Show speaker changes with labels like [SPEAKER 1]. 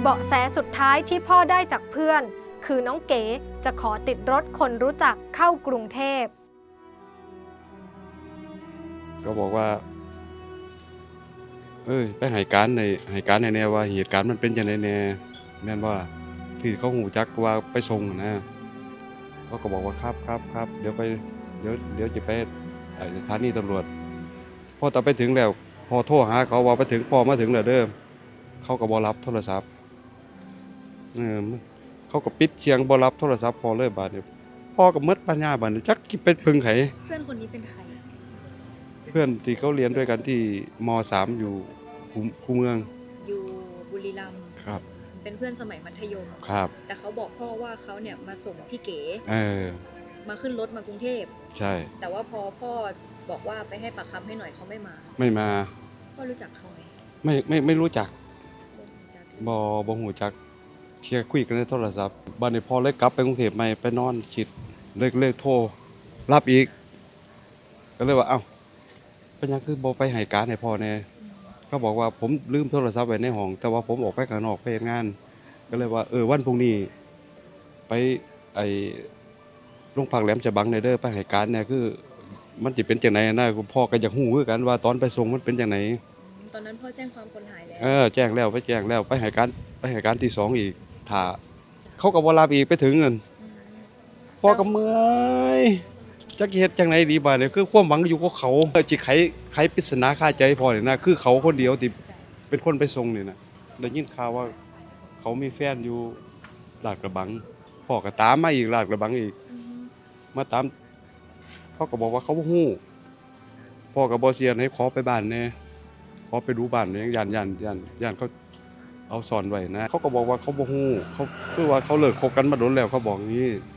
[SPEAKER 1] เบาะแสสุดท้ายที่พ่อได้จากเพื่อน คือน้องเก๋จะขอติดรถคนรู้จักเข้ากรุงเทพ
[SPEAKER 2] ก็บอกว่า เอ้ยไปให้การในให้การในแน่ว่าเหตุการณ์มันเป็นจังไดแน่แม่นว่าที่เขาหูจักว่าไปส่งนะเขาก็บอกว่าครับครับครับเดี๋ยวไปเดี๋ยวเดี๋ยวจะไปสถานีตำรวจพอตอนไปถึงแล้ว พอโทรหาเขาว่าไปถึงพอมาถึงแล้วเด้อเขาก็บ่รับโทรศัพท์ เออเขาก็ปิดเสียงบ่รับโทรศัพท์พอเลยบาดนี้พ่อก็หมดปัญญาบาดนี้จักกิเป็นพึ่งไข
[SPEAKER 3] เพื่อนคนนี้เป็นใคร
[SPEAKER 2] เพื่อนที่เขาเรียนด้วยกันที่ม .3 อยู่คูคูเมือง
[SPEAKER 3] อยู่บุรีรัมย์
[SPEAKER 2] ครับ
[SPEAKER 3] เป็นเพื่อนสมัยมัธยม
[SPEAKER 2] ครับ
[SPEAKER 3] แต่เขาบอกพ่อว่าเขาเนี่ยมาส่งพี่เก๋
[SPEAKER 2] เออ
[SPEAKER 3] มาขึ้นรถมากรุงเทพ
[SPEAKER 2] ใช่
[SPEAKER 3] แต่ว่าพอพ่อบอกว่าไปให้ปากคำให้หน่อยเขาไม่มา
[SPEAKER 2] ไม่มา
[SPEAKER 3] พ่อรู้จักเขาไหม
[SPEAKER 2] ไม่ไม่ไม่รู้จัก
[SPEAKER 3] บ่รู้จัก
[SPEAKER 2] บอบหูจัก เชียร์คุยกันในโทรศัพท์บ้านนี้พอเลยกลับไปกรุงเทพใหม่ไปนอนชิดเลิกเลิกโทรรับอีก ก็เลยว่าเอ้าเป็นหยังคือบอไปให้การให้พ่อแน่เขาบอกว่าผมลืมโทรศัพท์ไว้ในห้อง แต่ว่าผมออกไปข้างนอกไปเฮ็ดงาน ก็เลยว่าเออวันพรุ่งนี้ไปไอ้โรงพักแหลมฉบังในเด้อไปให้การเนี่ยคือ มันจะเป็นจังไหนนะพ่อก็อยากฮู้คือกันว่าตอนไปส่งมันเป็นจังไหน
[SPEAKER 3] ตอนนั้นพ่อแจ้งความคนหายแล้ว
[SPEAKER 2] เออแจ้งแล้วไปแจ้งแล้วไปให้การไปให้การที่สองอีก ถ้าเขาก็บ่รับอีกไปถึงเงิน
[SPEAKER 3] ม
[SPEAKER 2] พ่อก็เมื่อยจักเฮ็ดจังไหนดีบาดเนี่ยคือความหวังอยู่กับเขาเออจิไขไขปริศนาคาใจพ่อนี่นะคือเขาคนเดียวที่เป็นคนไปส่งนี่นะได้ยินข่าวว่า เขามีแฟนอยู่ลาดกระบังพ่อก็ตามมาอีกลาดกระบังอีก
[SPEAKER 3] อืม
[SPEAKER 2] มาตามเขาก็บอกว่าเขาบ่ฮู้พ่อก็บ่เสียนให้ขอไปบ้านแหน่ขอไปดูบ้านเนี่ยย่านย่านย่านย่านเขา เอาสอนไว้นะ เขาก็บอกว่าเขาบ่ฮู้เขาคือว่าเขาเลิกคบกันมาโดนแล้วเขาบอกงนี้